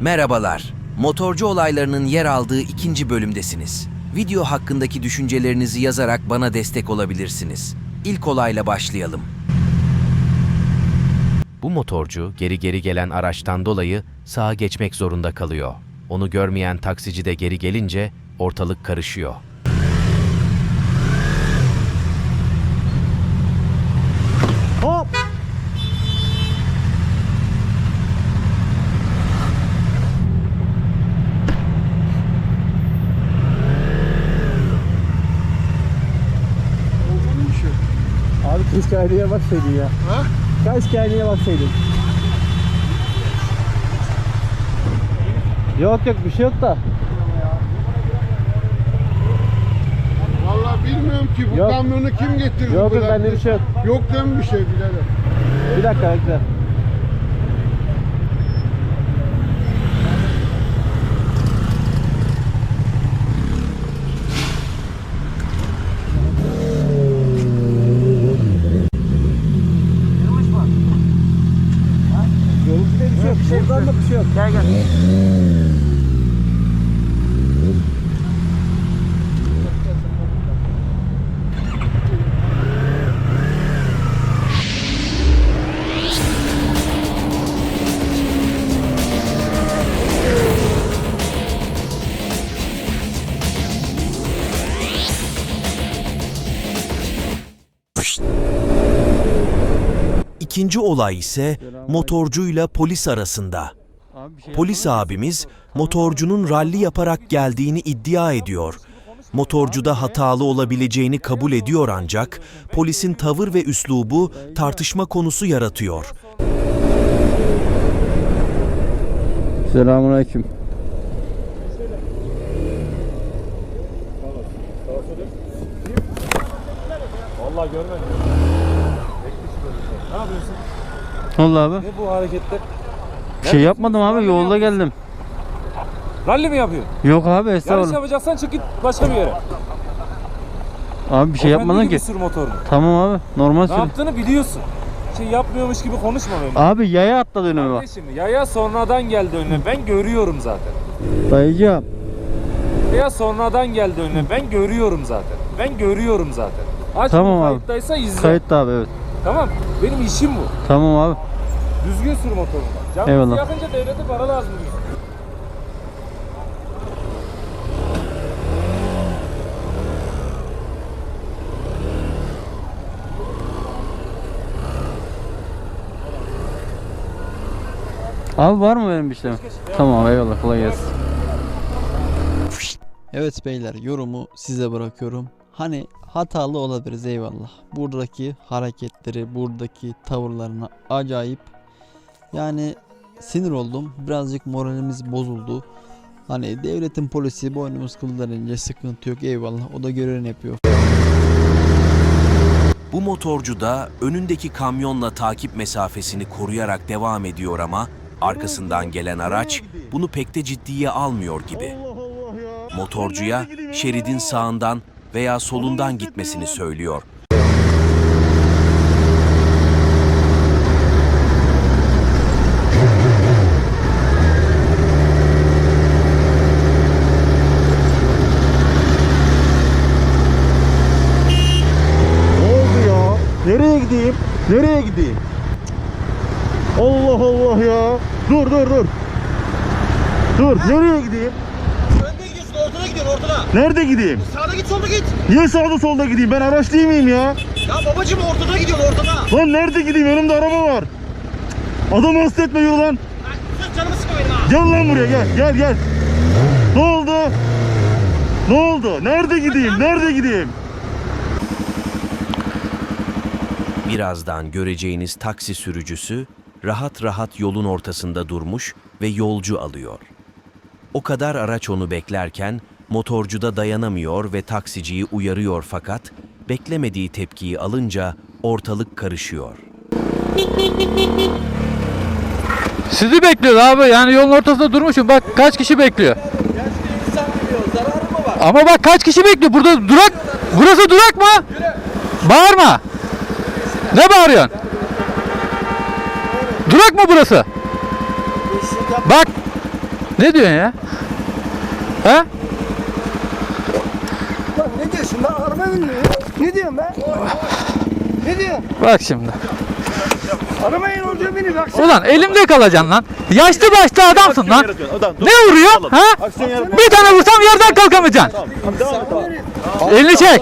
Merhabalar. Motorcu olaylarının yer aldığı ikinci bölümdesiniz. Video hakkındaki düşüncelerinizi yazarak bana destek olabilirsiniz. İlk olayla başlayalım. Bu motorcu geri geri gelen araçtan dolayı sağa geçmek zorunda kalıyor. Onu görmeyen taksici de geri gelince ortalık karışıyor. Aynaya baksaydın ya. Ha? Aynaya baksaydın. Yok yok bir şey yok da. Vallahi bilmiyorum ki bu Yok. kamyonu kim getirdi Yok yok bende bir şey yok. Yok değil mi bir şey birader? Bir dakika bekle. Bir şey. Buradan da bir şey yok. Gel gel. İkinci olay ise motorcuyla polis arasında. Polis abimiz motorcunun ralli yaparak geldiğini iddia ediyor. Motorcuda hatalı olabileceğini kabul ediyor ancak polisin tavır ve üslubu tartışma konusu yaratıyor. Selamun aleyküm. Ne oldu abi? Ne bu hareketler? Bir şey yapmadım abi yolda geldim. Ralli mi yapıyorsun? Yok abi Yarış estağfurullah. yapacaksan çık git başka bir yere. Abi bir şey Efendi yapmadım gibi ki. sür motorunu. Tamam abi normal Ne sür. yaptığını biliyorsun. Şey yapmıyormuş gibi konuşma benimle. Abi yaya atladı önüme bak. Kardeşim yaya sonradan geldi önüne. Ben görüyorum zaten. Dayıcığım. Yaya sonradan geldi önüne. Ben görüyorum zaten. Ben görüyorum zaten. Aç Tamam abi. kayıttaysa izle. Kayıtlı abi evet. Tamam. Benim işim bu. Tamam abi. Düzgün sür motorunu. Canınızı Eyvallah. yakınca devlete para lazım diyorsun. Abi var mı benim bir işlemim? Tamam eyvallah kolay gelsin. Evet beyler yorumu size bırakıyorum. Hani hatalı olabiliriz eyvallah. Buradaki hareketleri, buradaki tavırlarına acayip. Yani sinir oldum. Birazcık moralimiz bozuldu. Hani devletin polisi boynumuz kıllarınca sıkıntı yok eyvallah. O da görevini yapıyor. Bu motorcu da önündeki kamyonla takip mesafesini koruyarak devam ediyor ama arkasından gelen araç bunu pek de ciddiye almıyor gibi. Motorcuya şeridin sağından veya solundan gitmesini söylüyor. Nereye gideyim? Nereye gideyim? Allah Allah ya. Dur dur dur. Dur nereye gideyim? Ortada. Nerede gideyim? Sağda git solda git. Niye sağda solda gideyim? Ben araç değil miyim ya? Ya babacım ortada gidiyorsun ortada. Lan nerede gideyim? Önümde araba var. Adamı hasta etme yürü lan. Sen canımı sıkma benim ha. Gel lan buraya gel gel gel. Ne oldu? Ne oldu? Nerede gideyim? Nerede gideyim? Birazdan göreceğiniz taksi sürücüsü rahat rahat yolun ortasında durmuş ve yolcu alıyor. O kadar araç onu beklerken motorcu da dayanamıyor ve taksiciyi uyarıyor fakat beklemediği tepkiyi alınca ortalık karışıyor. Sizi bekliyor abi. Yani yolun ortasında durmuşum. Bak kaç kişi bekliyor. Ama bak kaç kişi bekliyor. Burada durak. Burası durak mı? Bağırma. Ne bağırıyorsun? Durak mı burası? Bak. Ne diyorsun ya? He? Lan diyorsun ben araba binmiyorum. Ne diyorsun ben? Ne diyorsun? Bak şimdi. Arabaya yolcu beni bak. Ulan elimde kalacaksın lan. Yaşlı başlı adamsın lan. Ne vuruyor? Ha? Bir tane vursam yerden kalkamayacaksın. Elini çek.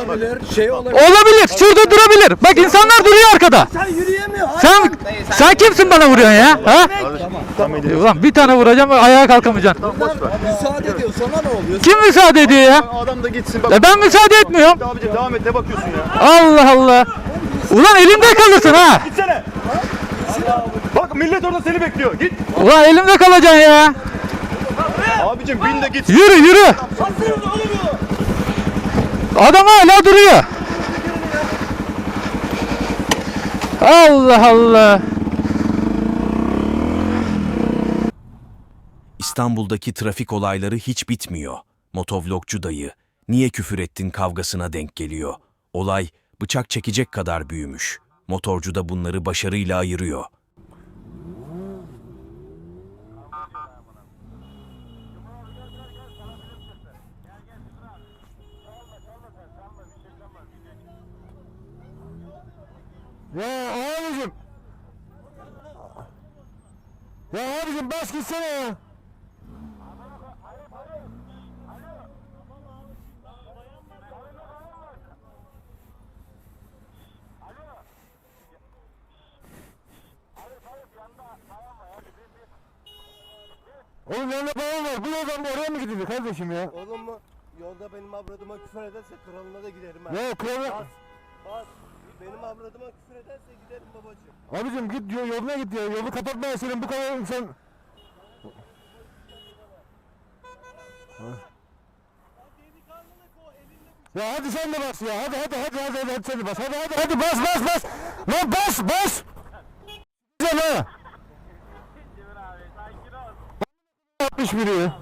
Olabilir. Şurada durabilir. Bak insanlar duruyor arkada. Sen yürüyemiyor. Sen sen kimsin bana vuruyorsun ya? Ha? Ulan bir tane vuracağım ayağa kalkamayacaksın. Müsaade ediyor sana ne oluyor? Kim müsaade ediyor ya? Adam da gitsin bak. E ben müsaade etmiyorum. Abicim devam et ne bakıyorsun ya? Allah Allah. Ulan elimde kalırsın ha. Gitsene. Bak millet orada seni bekliyor. Git. Ulan elimde kalacaksın ya. Abicim bin de git. Yürü yürü. Adam hala duruyor. Allah Allah. İstanbul'daki trafik olayları hiç bitmiyor. Motovlogcu dayı, niye küfür ettin kavgasına denk geliyor. Olay bıçak çekecek kadar büyümüş. Motorcu da bunları başarıyla ayırıyor. Ya abicim. Ya abicim bas gitsene ya. Oğlum yanında babam var. Bu yoldan da oraya mı gidilir kardeşim ya? Oğlum mu? Yolda benim avradıma küfür ederse kralına da giderim ben. Ya kralı... Bas. Bas. Benim avradıma küfür ederse giderim babacığım. Abicim git yo- yoluna git ya. Yolu kapatma senin bu kadar insan. Ya hadi sen de bas ya. Hadi hadi hadi hadi hadi, hadi sen de bas. Hadi hadi hadi bas bas bas. Lan bas bas. Güzel ha. 61 ya.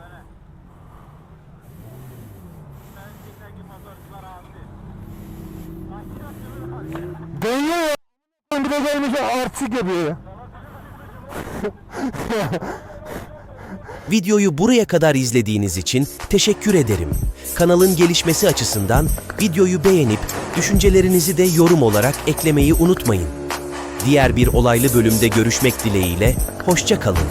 Dönüyor ya. Bir de gelmiş artistik yapıyor ya. Videoyu buraya kadar izlediğiniz için teşekkür ederim. Kanalın gelişmesi açısından videoyu beğenip düşüncelerinizi de yorum olarak eklemeyi unutmayın. Diğer bir olaylı bölümde görüşmek dileğiyle, hoşça kalın.